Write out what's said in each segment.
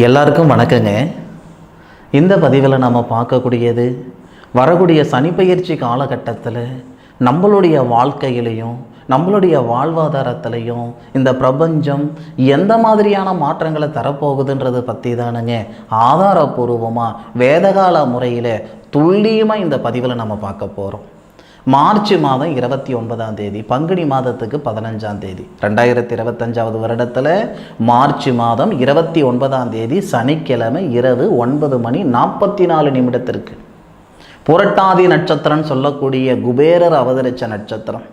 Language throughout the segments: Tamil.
எல்லாருக்கும் வணக்கங்க. இந்த பதிவில் நாம் பார்க்கக்கூடியது வரக்கூடிய சனிப்பயிற்சி காலகட்டத்தில் நம்மளுடைய வாழ்க்கையிலையும் நம்மளுடைய வாழ்வாதாரத்திலையும் இந்த பிரபஞ்சம் எந்த மாதிரியான மாற்றங்களை தரப்போகுதுன்றது பற்றி தானுங்க ஆதாரபூர்வமாக வேதகால முறையில் துல்லியமாக இந்த பதிவில் நம்ம பார்க்க போகிறோம் மார்ச் மாதம் இருபத்தி ஒன்பதாம் தேதி பங்குனி மாதத்துக்கு பதினஞ்சாம் தேதி. ரெண்டாயிரத்தி இருபத்தஞ்சாவது வருடத்தில் மார்ச் மாதம் இருபத்தி ஒன்பதாம் தேதி சனிக்கிழமை இரவு ஒன்பது மணி நாற்பத்தி நாலு நிமிடத்திற்கு. புரட்டாதி நட்சத்திரம் சொல்லக்கூடிய குபேரர் அவதரித்த நட்சத்திரம்.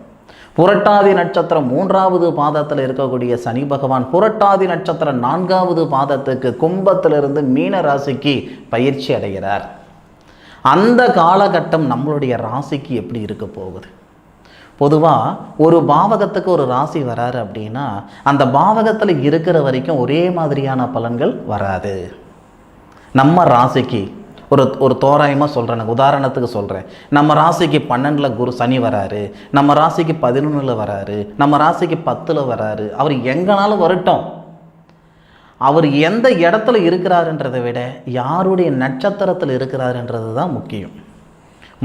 புரட்டாதி நட்சத்திரம் மூன்றாவது பாதத்தில் இருக்கக்கூடிய சனி பகவான் புரட்டாதி நட்சத்திரம் நான்காவது பாதத்துக்கு கும்பத்திலிருந்து மீன ராசிக்கு பயிற்சி அடைகிறார். அந்த காலகட்டம் நம்மளுடைய ராசிக்கு எப்படி இருக்க போகுது? பொதுவாக ஒரு பாவகத்துக்கு ஒரு ராசி வராரு அப்படின்னா அந்த பாவகத்தில் இருக்கிற வரைக்கும் ஒரே மாதிரியான பலன்கள் வராது. நம்ம ராசிக்கு ஒரு ஒரு தோராயமாக சொல்கிறேன் உதாரணத்துக்கு சொல்கிறேன் நம்ம ராசிக்கு பன்னெண்டில் குரு சனி வராரு நம்ம ராசிக்கு பதினொன்றில் வராரு நம்ம ராசிக்கு பத்தில் வராரு அவர் எங்கனாலும் வரட்டும். அவர் எந்த இடத்துல இருக்கிறாருன்றதை விட யாருடைய நட்சத்திரத்தில் இருக்கிறாருன்றது தான் முக்கியம்.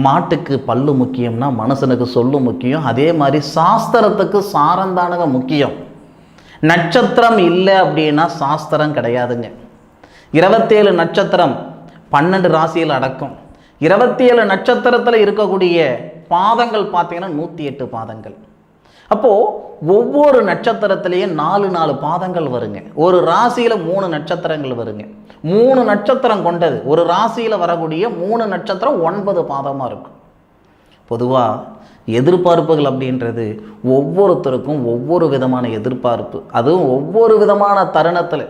மாட்டுக்கு பல்லு முக்கியம்னா மனுஷனுக்கு சொல்லு முக்கியம். அதே மாதிரி சாஸ்திரத்துக்கு சாரந்தானக முக்கியம். நட்சத்திரம் இல்லை அப்படின்னா சாஸ்திரம் கிடையாதுங்க. இருபத்தேழு நட்சத்திரம் பன்னெண்டு ராசியில் அடக்கும். இருபத்தி ஏழு நட்சத்திரத்தில் இருக்கக்கூடிய பாதங்கள் பார்த்தீங்கன்னா நூற்றி எட்டு பாதங்கள். அப்போது ஒவ்வொரு நட்சத்திரத்திலையும் நாலு நாலு பாதங்கள் வருங்க. ஒரு ராசியில் மூணு நட்சத்திரங்கள் வருங்க. மூணு நட்சத்திரம் கொண்டது. ஒரு ராசியில் வரக்கூடிய மூணு நட்சத்திரம் ஒன்பது பாதமாக இருக்கும் பொதுவாக எதிர்பார்ப்புகள் அப்படின்றது ஒவ்வொருத்தருக்கும் ஒவ்வொரு விதமான எதிர்பார்ப்பு. அதுவும் ஒவ்வொரு விதமான தருணத்தில்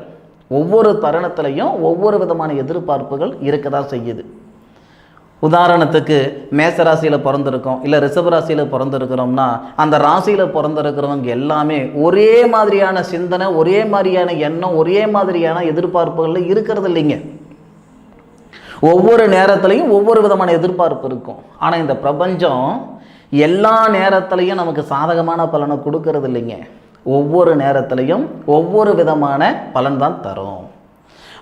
ஒவ்வொரு தருணத்திலையும் ஒவ்வொரு விதமான எதிர்பார்ப்புகள் இருக்க தான் செய்யுது. உதாரணத்துக்கு மேச ராசியில் பிறந்திருக்கோம் இல்லை ரிஷப ராசியில் பிறந்திருக்கிறோம்னா அந்த ராசியில் பிறந்திருக்கிறவங்க எல்லாமே ஒரே மாதிரியான சிந்தனை ஒரே மாதிரியான எண்ணம் ஒரே மாதிரியான எதிர்பார்ப்புகளில் இருக்கிறது இல்லைங்க. ஒவ்வொரு நேரத்துலையும் ஒவ்வொரு விதமான எதிர்பார்ப்பு இருக்கும். ஆனால் இந்த பிரபஞ்சம் எல்லா நேரத்துலையும் நமக்கு சாதகமான பலனை கொடுக்கறது இல்லைங்க. ஒவ்வொரு நேரத்துலையும் ஒவ்வொரு விதமான பலன் தான் தரும்.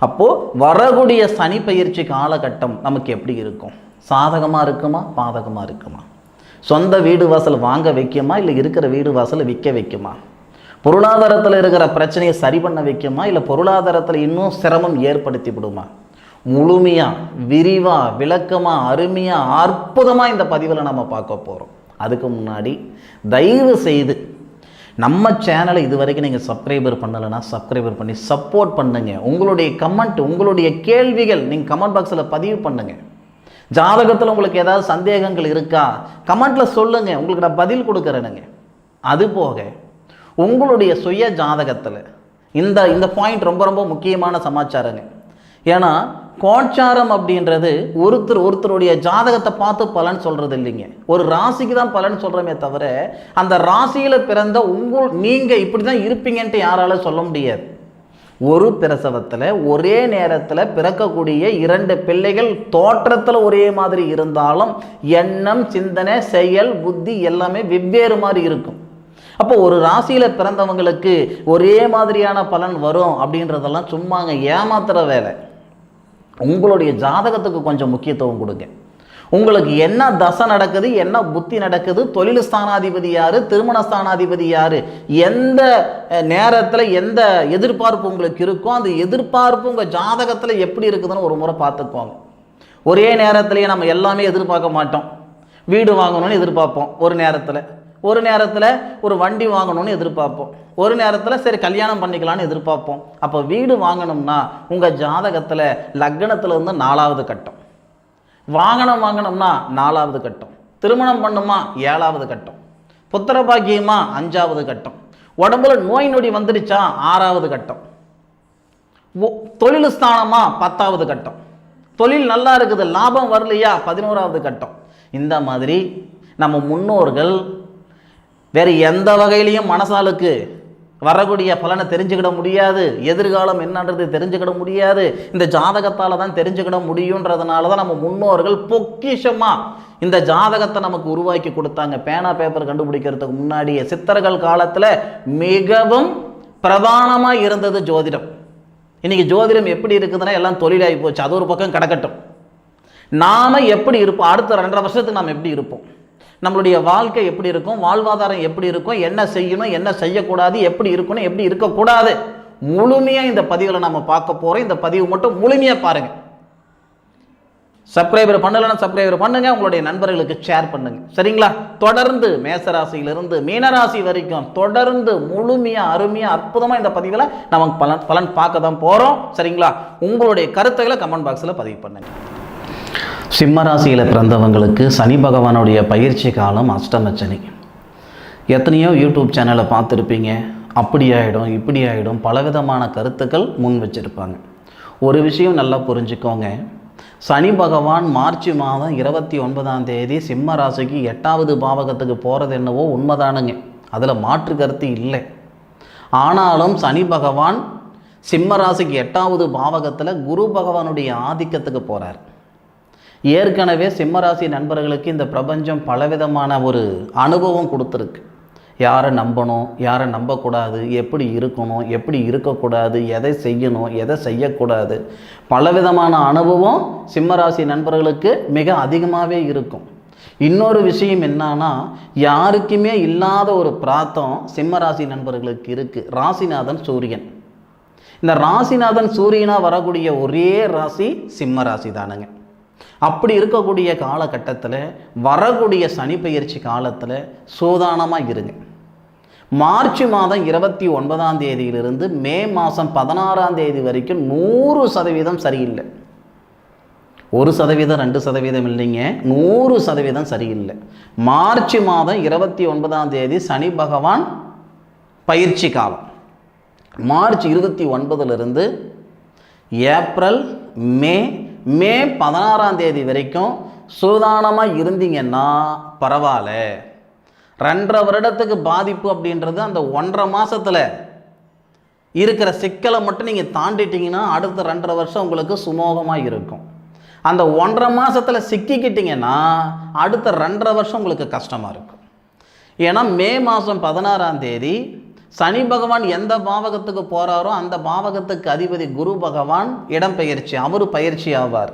அப்போது வரக்கூடிய சனி பயிற்சி காலகட்டம் நமக்கு எப்படி இருக்கும்? சாதகமாக இருக்குமா? பாதகமாக இருக்குமா? சொந்த வீடு வாசல் வாங்க வைக்குமா? இல்லை இருக்கிற வீடு வாசலை விற்க வைக்குமா? பொருளாதாரத்தில் இருக்கிற பிரச்சனையை சரி பண்ண வைக்குமா? இல்லை பொருளாதாரத்தில் இன்னும் சிரமம் ஏற்படுத்தி விடுமா? முழுமையாக விரிவாக விளக்கமாக அருமையாக அற்புதமாக இந்த பதிவில் நம்ம பார்க்க போகிறோம் அதுக்கு முன்னாடி தயவு செய்து நம்ம சேனலை இது வரைக்கும் நீங்கள் சப்ஸ்கிரைபர் பண்ணலைன்னா சப்ஸ்கிரைபர் பண்ணி சப்போர்ட் பண்ணுங்கள் உங்களுடைய கமெண்ட் உங்களுடைய கேள்விகள் நீங்கள் கமெண்ட் பாக்ஸில் பதிவு பண்ணுங்கள் ஜாதகத்தில் உங்களுக்கு ஏதாவது சந்தேகங்கள் இருக்கா? கமெண்ட்டில் சொல்லுங்கள் உங்களுக்கு நான் பதில் கொடுக்குறேனுங்க. அது போக உங்களுடைய சுய ஜாதகத்தில் இந்த இந்த பாயிண்ட் ரொம்ப ரொம்ப முக்கியமான சமாச்சாரங்க. ஏன்னா கோச்சாரம் அப்படின்றது ஒருத்தர் ஒருத்தருடைய ஜாதகத்தை பார்த்து பலன் சொல்கிறது இல்லைங்க. ஒரு ராசிக்கு தான் பலன் சொல்கிறோமே தவிர அந்த ராசியில் பிறந்த உங்கள் நீங்கள் இப்படி தான் இருப்பீங்கன்ட்டு யாரால சொல்ல முடியாது. ஒரு பிரசவத்தில் ஒரே நேரத்தில் பிறக்கக்கூடிய இரண்டு பிள்ளைகள் தோற்றத்தில் ஒரே மாதிரி இருந்தாலும் எண்ணம் சிந்தனை செயல் புத்தி எல்லாமே வெவ்வேறு மாதிரி இருக்கும். அப்போ ஒரு ராசியில் பிறந்தவங்களுக்கு ஒரே மாதிரியான பலன் வரும் அப்படின்றதெல்லாம் சும்மாங்க ஏமாத்துகிற வேலை. உங்களுடைய ஜாதகத்துக்கு கொஞ்சம் முக்கியத்துவம் கொடுங்க. உங்களுக்கு என்ன தசை நடக்குது என்ன புத்தி நடக்குது தொழில் ஸ்தானாதிபதி யார் திருமண ஸ்தானாதிபதி யார் எந்த நேரத்தில் எந்த எதிர்பார்ப்பு உங்களுக்கு இருக்கோ அந்த எதிர்பார்ப்பு உங்கள் ஜாதகத்தில் எப்படி இருக்குதுன்னு ஒரு முறை பார்த்துக்கோங்க ஒரே நேரத்திலேயே நம்ம எல்லாமே எதிர்பார்க்க மாட்டோம். வீடு வாங்கணும்னு எதிர்பார்ப்போம் ஒரு நேரத்தில். ஒரு நேரத்தில் ஒரு வண்டி வாங்கணும்னு எதிர்பார்ப்போம். ஒரு நேரத்தில் சரி கல்யாணம் பண்ணிக்கலாம்னு எதிர்பார்ப்போம். அப்போ வீடு வாங்கணும்னா உங்கள் ஜாதகத்தில் லக்னத்தில் இருந்து நாலாவது கட்டம். வாகனம் வாங்கணும்னா நாலாவது கட்டம். திருமணம் பண்ணுமா ஏழாவது கட்டம். புத்திர பாக்கியமா அஞ்சாவது கட்டம். உடம்புல நோய் நொடி வந்துடுச்சா ஆறாவது கட்டம். தொழில் ஸ்தானமா பத்தாவது கட்டம். தொழில் நல்லா இருக்குது லாபம் வரலையா பதினோராவது கட்டம். இந்த மாதிரி நம்ம முன்னோர்கள் வேறு எந்த வகையிலையும் மனசாலுக்கு வரக்கூடிய பலனை தெரிஞ்சுக்கிட முடியாது. எதிர்காலம் என்னன்றது தெரிஞ்சுக்கிட முடியாது. இந்த ஜாதகத்தால் தான் தெரிஞ்சுக்கிட முடியுன்றதுனால தான் நம்ம முன்னோர்கள் பொக்கிஷமாக இந்த ஜாதகத்தை நமக்கு உருவாக்கி கொடுத்தாங்க. பேனா பேப்பர் கண்டுபிடிக்கிறதுக்கு முன்னாடியே சித்தர்கள் காலத்தில் மிகவும் பிரதானமாக இருந்தது ஜோதிடம். இன்றைக்கி ஜோதிடம் எப்படி இருக்குதுன்னா எல்லாம் தொழிலாகி போச்சு. அது ஒரு பக்கம் கிடக்கட்டும். நாம் எப்படி இருப்போம்? அடுத்த ரெண்டரை வருஷத்துக்கு நாம் எப்படி இருப்போம்? நம்மளுடைய வாழ்க்கை எப்படி இருக்கும்? வாழ்வாதாரம் எப்படி இருக்கும்? என்ன செய்யணும்? என்ன செய்யக்கூடாது? எப்படி இருக்கணும்? எப்படி இருக்கக்கூடாது? முழுமையாக இந்த பதிவில் நம்ம பார்க்க போகிறோம் இந்த பதிவு மட்டும் முழுமையாக பாருங்கள் சப்ஸ்கிரைபர் பண்ணலைன்னா சப்ஸ்கிரைபர் பண்ணுங்க. உங்களுடைய நண்பர்களுக்கு ஷேர் பண்ணுங்க. சரிங்களா? தொடர்ந்து மேசராசியிலிருந்து மீனராசி வரைக்கும் தொடர்ந்து முழுமையாக அருமையாக அற்புதமாக இந்த பதிவில் நம்ம பலன் பலன் பார்க்க தான் போகிறோம் சரிங்களா? உங்களுடைய கருத்துக்களை கமெண்ட் பாக்ஸில் பதிவு பண்ணுங்க. சிம்மராசியில் பிறந்தவங்களுக்கு சனி பகவானுடைய பயிற்சி காலம் அஷ்டமச்சனி. எத்தனையோ யூடியூப் சேனலை பார்த்துருப்பீங்க. அப்படி ஆகிடும் இப்படி ஆகிடும் பலவிதமான கருத்துக்கள் முன் வச்சுருப்பாங்க. ஒரு விஷயம் நல்லா புரிஞ்சுக்கோங்க. சனி பகவான் மார்ச் மாதம் இருபத்தி ஒன்பதாம் தேதி சிம்ம ராசிக்கு எட்டாவது பாவகத்துக்கு போகிறது என்னவோ உண்மைதானுங்க. அதில் மாற்று கருத்து இல்லை. ஆனாலும் சனி பகவான் சிம்ம ராசிக்கு எட்டாவது பாவகத்தில் குரு பகவானுடைய ஆதிக்கத்துக்கு போகிறார் ஏற்கனவே சிம்மராசி நண்பர்களுக்கு இந்த பிரபஞ்சம் பலவிதமான ஒரு அனுபவம் கொடுத்துருக்கு. யாரை நம்பணும் யாரை நம்பக்கூடாது எப்படி இருக்கணும் எப்படி இருக்கக்கூடாது எதை செய்யணும் எதை செய்யக்கூடாது. பலவிதமான அனுபவம் சிம்மராசி நண்பர்களுக்கு மிக அதிகமாகவே இருக்கும். இன்னொரு விஷயம் என்னன்னா யாருக்குமே இல்லாத ஒரு பிராத்தம் சிம்மராசி நண்பர்களுக்கு இருக்குது ராசிநாதன் சூரியன். இந்த ராசிநாதன் சூரியனாக வரக்கூடிய ஒரே ராசி சிம்ம ராசி தானுங்க. அப்படி இருக்கக்கூடிய காலகட்டத்தில் வரக்கூடிய சனி பயிற்சி காலத்தில் சூதானமாக இருங்க. மார்ச் மாதம் இருபத்தி ஒன்பதாம் தேதியிலிருந்து மே மாதம் பதினாறாம் தேதி வரைக்கும் நூறு சதவீதம் சரியில்லை. ஒரு சதவீதம் ரெண்டு சதவீதம் இல்லைங்க. நூறு சதவீதம் சரியில்லை. மார்ச் மாதம் இருபத்தி ஒன்பதாம் தேதி சனி பகவான் பயிற்சி காலம். மார்ச் இருபத்தி ஒன்பதுலேருந்து ஏப்ரல் மே மே பதினாறாம் தேதி வரைக்கும் சூதானமாக இருந்தீங்கன்னா பரவாயில்ல. ரெண்டரை வருடத்துக்கு பாதிப்பு அப்படின்றது அந்த ஒன்றரை மாதத்தில் இருக்கிற சிக்கலை மட்டும் நீங்கள் தாண்டிட்டீங்கன்னா அடுத்த ரெண்டரை வருஷம் உங்களுக்கு சுமோகமாக இருக்கும். அந்த ஒன்றரை மாதத்தில் சிக்கிக்கிட்டிங்கன்னா அடுத்த ரெண்டரை வருஷம் உங்களுக்கு கஷ்டமாக இருக்கும். ஏன்னா மே மாதம் பதினாறாம் தேதி சனி பகவான் எந்த பாவகத்துக்கு போகிறாரோ அந்த பாவகத்துக்கு அதிபதி குரு பகவான் இடம்பெயர்ச்சி அவர் பயிற்சி ஆவார்.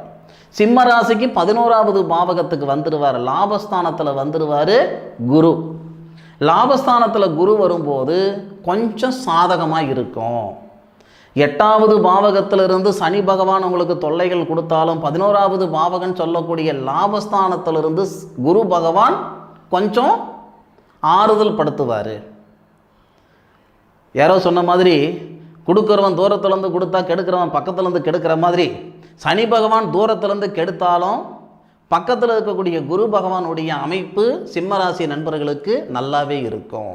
சிம்ம ராசிக்கு பதினோராவது பாவகத்துக்கு வந்துடுவார் லாபஸ்தானத்தில் வந்துடுவார் குரு. லாபஸ்தானத்தில் குரு வரும்போது கொஞ்சம் சாதகமாக இருக்கும். எட்டாவது பாவகத்திலிருந்து சனி பகவான் உங்களுக்கு தொல்லைகள் கொடுத்தாலும் பதினோராவது பாவகன் சொல்லக்கூடிய லாபஸ்தானத்திலிருந்து குரு பகவான் கொஞ்சம் ஆறுதல் படுத்துவார். யாரோ சொன்ன மாதிரி கொடுக்குறவன் தூரத்துலேருந்து கொடுத்தா கெடுக்கிறவன் பக்கத்துலேருந்து கெடுக்கிற மாதிரி சனி பகவான் தூரத்துலேருந்து கெடுத்தாலும் பக்கத்தில் இருக்கக்கூடிய குரு பகவானுடைய அமைப்பு சிம்மராசி நண்பர்களுக்கு நல்லாவே இருக்கும்.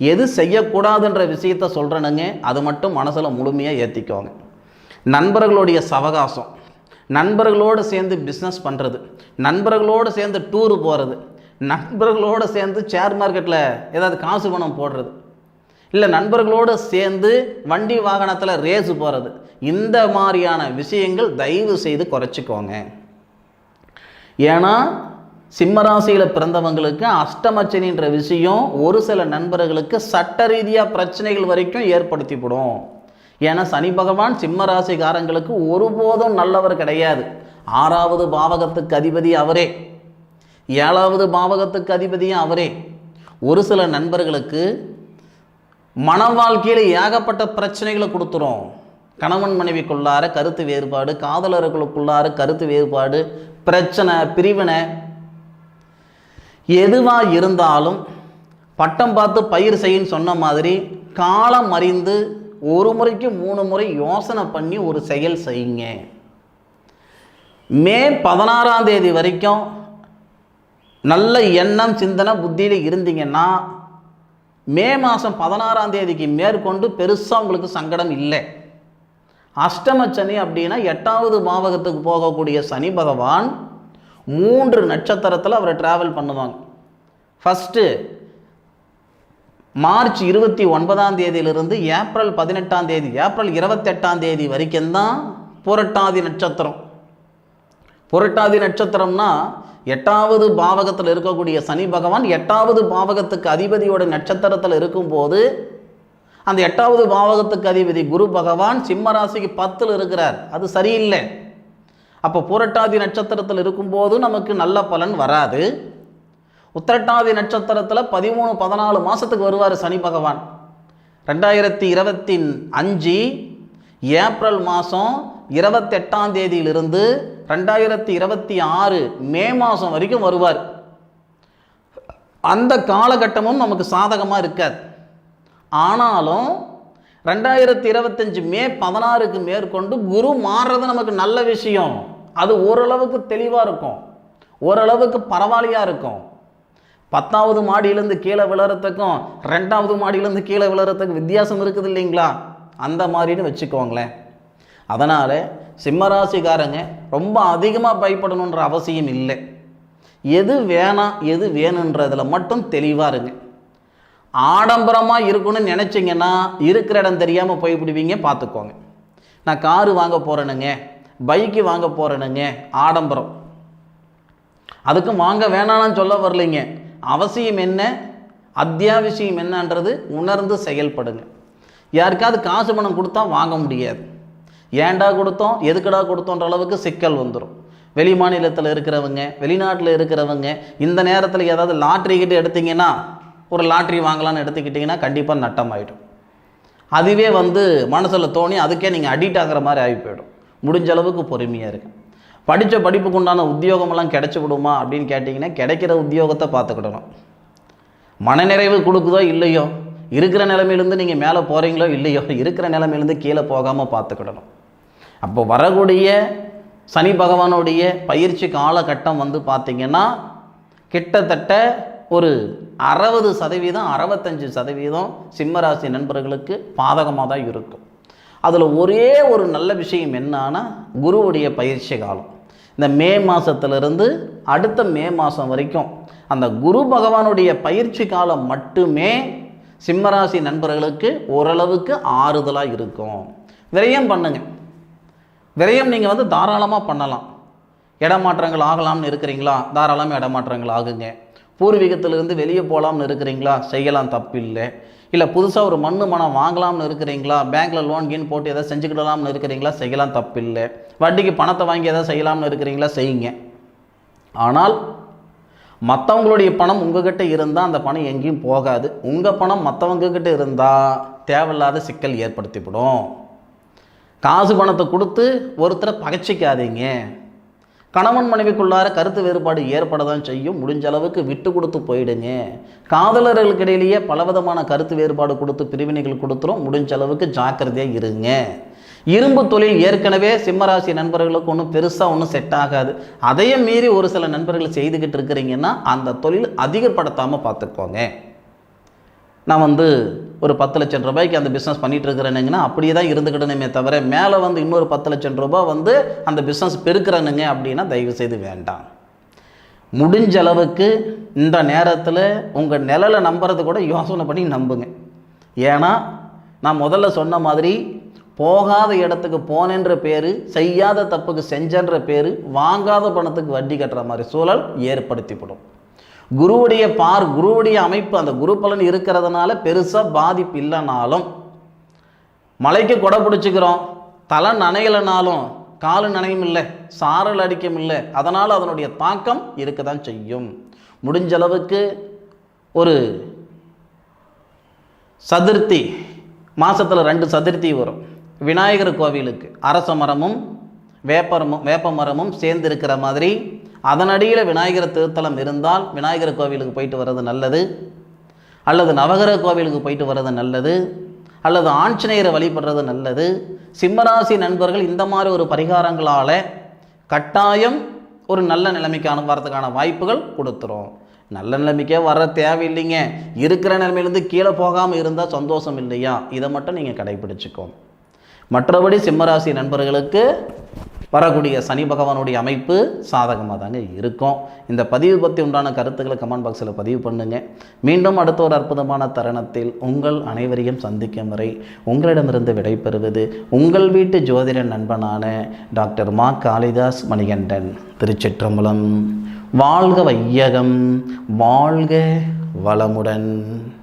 எது செய்யக்கூடாதுன்ற விஷயத்த சொல்கிறேனுங்க அது மட்டும் மனசில் முழுமையாக ஏற்றிக்கோங்க நண்பர்களுடைய சவகாசம் நண்பர்களோடு சேர்ந்து பிஸ்னஸ் பண்ணுறது நண்பர்களோடு சேர்ந்து டூரு போகிறது நண்பர்களோடு சேர்ந்து ஷேர் மார்க்கெட்டில் ஏதாவது காசு பணம் போடுறது இல்லை நண்பர்களோடு சேர்ந்து வண்டி வாகனத்தில் ரேஸு போகிறது இந்த மாதிரியான விஷயங்கள் தயவு செய்து குறைச்சிக்கோங்க. ஏன்னா சிம்மராசியில் பிறந்தவங்களுக்கு அஷ்டமச்சனின்ற விஷயம் ஒரு சில நண்பர்களுக்கு சட்ட ரீதியாக பிரச்சனைகள் வரைக்கும் ஏற்படுத்திவிடும். ஏன்னா சனி பகவான் சிம்மராசிக்காரங்களுக்கு ஒருபோதும் நல்லவர் கிடையாது. ஆறாவது பாவகத்துக்கு அதிபதி அவரே. ஏழாவது பாவகத்துக்கு அதிபதியும் அவரே. ஒரு சில நண்பர்களுக்கு மன வாழ்க்கையில் ஏகப்பட்ட பிரச்சனைகளை கொடுத்துரும். கணவன் மனைவிக்குள்ளார கருத்து வேறுபாடு காதலர்களுக்குள்ளார கருத்து வேறுபாடு பிரச்சனை பிரிவினை. எதுவாக இருந்தாலும் பட்டம் பார்த்து பயிர் செய்யுன்னு சொன்ன மாதிரி காலம் அறிந்து ஒரு முறைக்கு மூணு முறை யோசனை பண்ணி ஒரு செயல் செய்யுங்க. மே பதினாறாம் தேதி வரைக்கும் நல்ல எண்ணம் சிந்தனை புத்தியில் இருந்தீங்கன்னா மே மாதம் பதினாறாம் தேதிக்கு மேற்கொண்டு பெருசாக உங்களுக்கு சங்கடம் இல்லை. அஷ்டம சனி அப்படின்னா எட்டாவது பாவகத்துக்கு போகக்கூடிய சனி பகவான் மூன்று நட்சத்திரத்தில் அவரை ட்ராவல் பண்ணுவாங்க. ஃபஸ்ட்டு மார்ச் இருபத்தி ஒன்பதாம் தேதியிலிருந்து ஏப்ரல் பதினெட்டாம் தேதி ஏப்ரல் இருபத்தெட்டாம் தேதி வரைக்கும் தான் புரட்டாதி நட்சத்திரம். புரட்டாதி நட்சத்திரம்னா எட்டாவது பாவகத்தில் இருக்கக்கூடிய சனி பகவான் எட்டாவது பாவகத்துக்கு அதிபதியோட நட்சத்திரத்தில் இருக்கும்போது அந்த எட்டாவது பாவகத்துக்கு அதிபதி குரு பகவான் சிம்ம ராசிக்கு பத்தில் இருக்கிறார். அது சரியில்லை. அப்போ புரட்டாதி நட்சத்திரத்தில் இருக்கும்போது நமக்கு நல்ல பலன் வராது. உத்திரட்டாதி நட்சத்திரத்தில் பதிமூணு பதினாலு மாதத்துக்கு வருவார் சனி பகவான். ரெண்டாயிரத்தி இருபத்தி அஞ்சு ஏப்ரல் மாதம் இருபத்தெட்டாம் தேதியிலிருந்து ரெண்டாயிரத்தி இருபத்தி ஆறு மே மாதம் வரைக்கும் வருவார். அந்த காலகட்டமும் நமக்கு சாதகமாக இருக்காது. ஆனாலும் ரெண்டாயிரத்தி இருபத்தஞ்சு மே பதினாறுக்கு மேற்கொண்டு குரு மாறுறது நமக்கு நல்ல விஷயம். அது ஓரளவுக்கு தெளிவாக இருக்கும். ஓரளவுக்கு பரவாயில்லையாக இருக்கும். பத்தாவது மாடியிலேருந்து கீழே விழுறதுக்கும் ரெண்டாவது மாடியிலேருந்து கீழே விழுறதுக்கும் வித்தியாசம் இருக்குது இல்லைங்களா? அந்த மாதிரின்னு வச்சுக்கோங்களேன். அதனால் சிம்மராசிக்காரங்க ரொம்ப அதிகமாக பயப்படணுன்ற அவசியம் இல்லை. எது வேணாம் எது வேணுன்றதில் மட்டும் தெளிவாக இருங்க. ஆடம்பரமாக இருக்கணும்னு நினச்சிங்கன்னா இருக்கிற இடம் தெரியாமல் போய்விடுவீங்க பார்த்துக்கோங்க. நான் காரு வாங்க போகிறேனுங்க பைக்கு வாங்க போகிறேனுங்க ஆடம்பரம். அதுக்கும் வாங்க வேணாம்னு சொல்ல வரலைங்க. அவசியம் என்ன? அத்தியாவசியம் என்னன்றது உணர்ந்து செயல்படுங்க. யாருக்காவது காசு பணம் கொடுத்தா வாங்க முடியாது. ஏன்டா கொடுத்தோம்? எதுக்குடா கொடுத்தோன்ற அளவுக்கு சிக்கல் வந்துடும் வெளி மாநிலத்தில் இருக்கிறவங்க வெளிநாட்டில் இருக்கிறவங்க இந்த நேரத்தில் ஏதாவது லாட்ரி கிட்ட எடுத்தீங்கன்னா ஒரு லாட்ரி வாங்கலாம்னு எடுத்துக்கிட்டிங்கன்னா கண்டிப்பாக நட்டம் ஆகிடும் அதுவே வந்து மனசில் தோணி அதுக்கே நீங்கள் அடிக்ட் ஆகிற மாதிரி ஆகி போயிடும். முடிஞ்ச அளவுக்கு பொறுமையாக இருக்கு படித்த படிப்புக்கு உண்டான உத்தியோகமெல்லாம் கிடைச்சி விடுமா அப்படின்னு கேட்டிங்கன்னா கிடைக்கிற உத்தியோகத்தை பார்த்துக்கிடணும். மனநிறைவு கொடுக்குதோ இல்லையோ இருக்கிற நிலைமையிலேருந்து நீங்கள் மேலே போகிறீங்களோ இல்லையோ இருக்கிற நிலைமையிலேருந்து கீழே போகாமல் பார்த்துக்கிடணும். அப்போ வரக்கூடிய சனி பகவானுடைய பயிற்சி காலகட்டம் வந்து பார்த்திங்கன்னா கிட்டத்தட்ட ஒரு அறுபது சதவீதம் அறுபத்தஞ்சு சதவீதம் சிம்மராசி நண்பர்களுக்கு பாதகமாக தான் இருக்கும். அதில் ஒரே ஒரு நல்ல விஷயம் என்னன்னா குருவுடைய பயிற்சி காலம். இந்த மே மாதத்துலேருந்து அடுத்த மே மாதம் வரைக்கும் அந்த குரு பகவானுடைய பயிற்சி காலம் மட்டுமே சிம்மராசி நண்பர்களுக்கு ஓரளவுக்கு ஆறுதலாக இருக்கும். விரயம் பண்ணுங்க. விரயம் நீங்கள் வந்து தாராளமாக பண்ணலாம். இடமாற்றங்கள் ஆகலாம்னு இருக்கிறீங்களா? தாராளமாக இடமாற்றங்கள் ஆகுங்க. பூர்வீகத்திலிருந்து வெளியே போகலாம்னு இருக்கிறீங்களா? செய்யலாம் தப்பில்லை. இல்லை புதுசாக ஒரு மண்ணு மனம் வாங்கலாம்னு இருக்கிறீங்களா? பேங்க்கில் லோன் கீன் போட்டு எதாவது செஞ்சுக்கிடலாம்னு இருக்கிறீங்களா? செய்யலாம் தப்பில்லை. வட்டிக்கு பணத்தை வாங்கி எதாவது செய்யலாம்னு இருக்கிறீங்களா? செய்யுங்க. ஆனால் மற்றவங்களுடைய பணம் உங்ககிட்ட இருந்தால் அந்த பணம் எங்கேயும் போகாது. உங்கள் பணம் மற்றவங்க கிட்ட இருந்தால் தேவையில்லாத சிக்கல் ஏற்படுத்திவிடும். காசு பணத்தை கொடுத்து ஒருத்தரை பகைச்சிக்காதீங்க. கணவன் மனைவிக்குள்ளார கருத்து வேறுபாடு ஏற்பட தான் செய்யும். முடிஞ்ச அளவுக்கு விட்டு கொடுத்து போயிடுங்க. காதலர்களுக்கு இடையிலேயே பலவிதமான கருத்து வேறுபாடு கொடுத்து பிரிவினைகள் கொடுத்துரும். முடிஞ்ச அளவுக்கு ஜாக்கிரதையாக இருங்க. இரும்பு தொழில் ஏற்கனவே சிம்மராசி நண்பர்களுக்கு ஒன்றும் பெருசாக ஒன்றும் செட் ஆகாது. அதையும் மீறி ஒரு சில நண்பர்கள் செய்துக்கிட்டு இருக்கிறீங்கன்னா அந்த தொழில் அதிகப்படுத்தாமல் பார்த்துக்கோங்க நான் வந்து ஒரு பத்து லட்சம் ரூபாய்க்கு அந்த பிஸ்னஸ் பண்ணிட்டு இருக்கிறேனுங்கன்னா அப்படியே தான் இருந்துக்கிட்டணுமே தவிர மேலே வந்து இன்னொரு பத்து லட்சம் ரூபாய் வந்து அந்த பிஸ்னஸ் பெருக்கிறனுங்க அப்படின்னா தயவு செய்து வேண்டாம். முடிஞ்ச அளவுக்கு இந்த நேரத்தில் உங்கள் நிழலை நம்புறது கூட யோசனை பண்ணி நம்புங்க. ஏன்னா நான் முதல்ல சொன்ன மாதிரி போகாத இடத்துக்கு போனேன்ற பேர் செய்யாத தப்புக்கு செஞ்சன்ற பேர் வாங்காத பணத்துக்கு வட்டி கட்டுற மாதிரி சூழல் ஏற்படுத்திவிடும். குருவுடைய பார் குருவுடைய அமைப்பு அந்த குரு பலன் இருக்கிறதுனால பெருசாக பாதிப்பு இல்லைனாலும் மலைக்கு கொடை பிடிச்சிக்கிறோம் தலை நனையலைனாலும் காலு நனையும் இல்லை சாரல் அடிக்கும் இல்லை அதனால் அதனுடைய தாக்கம் இருக்க தான் செய்யும் முடிஞ்சளவுக்கு ஒரு சதுர்த்தி மாதத்தில் ரெண்டு சதுர்த்தி வரும். விநாயகர் கோவிலுக்கு அரச மரமும் வேப்பரமும் வேப்ப மரமும் சேர்ந்து இருக்கிற மாதிரி அதனடியில் விநாயகர் திருத்தலம் இருந்தால் விநாயகர் கோவிலுக்கு போயிட்டு வர்றது நல்லது. அல்லது நவகிரக கோவிலுக்கு போயிட்டு வர்றது நல்லது. அல்லது ஆஞ்சநேயரை வழிபடுறது நல்லது. சிம்மராசி நண்பர்கள் இந்த மாதிரி ஒரு பரிகாரங்களால் கட்டாயம் ஒரு நல்ல நிலைமைக்கான வரதுக்கான வாய்ப்புகள் கொடுத்துரும். நல்ல நிலைமைக்கே வர தேவையில்லைங்க. இருக்கிற நிலைமையிலேருந்து கீழே போகாமல் இருந்தால் சந்தோஷம் இல்லையா? இதை மட்டும் நீங்கள் கடைபிடிச்சிக்கோங்க. மற்றபடி சிம்மராசி நண்பர்களுக்கு வரக்கூடிய சனி பகவானுடைய அமைப்பு சாதகமாக தாங்க இருக்கும். இந்த பதிவு பற்றி உண்டான கருத்துக்களை கமெண்ட் பாக்ஸில் பதிவு பண்ணுங்கள் மீண்டும் அடுத்த ஒரு அற்புதமான தருணத்தில் உங்கள் அனைவரையும் சந்திக்கும் வரை உங்களிடமிருந்து விடைபெறுவது உங்கள் வீட்டு ஜோதிட நண்பனான டாக்டர் மா காளிதாஸ் மணிகண்டன் திருச்சிற்றம்பலம். வாழ்க வையகம் வாழ்க வளமுடன்.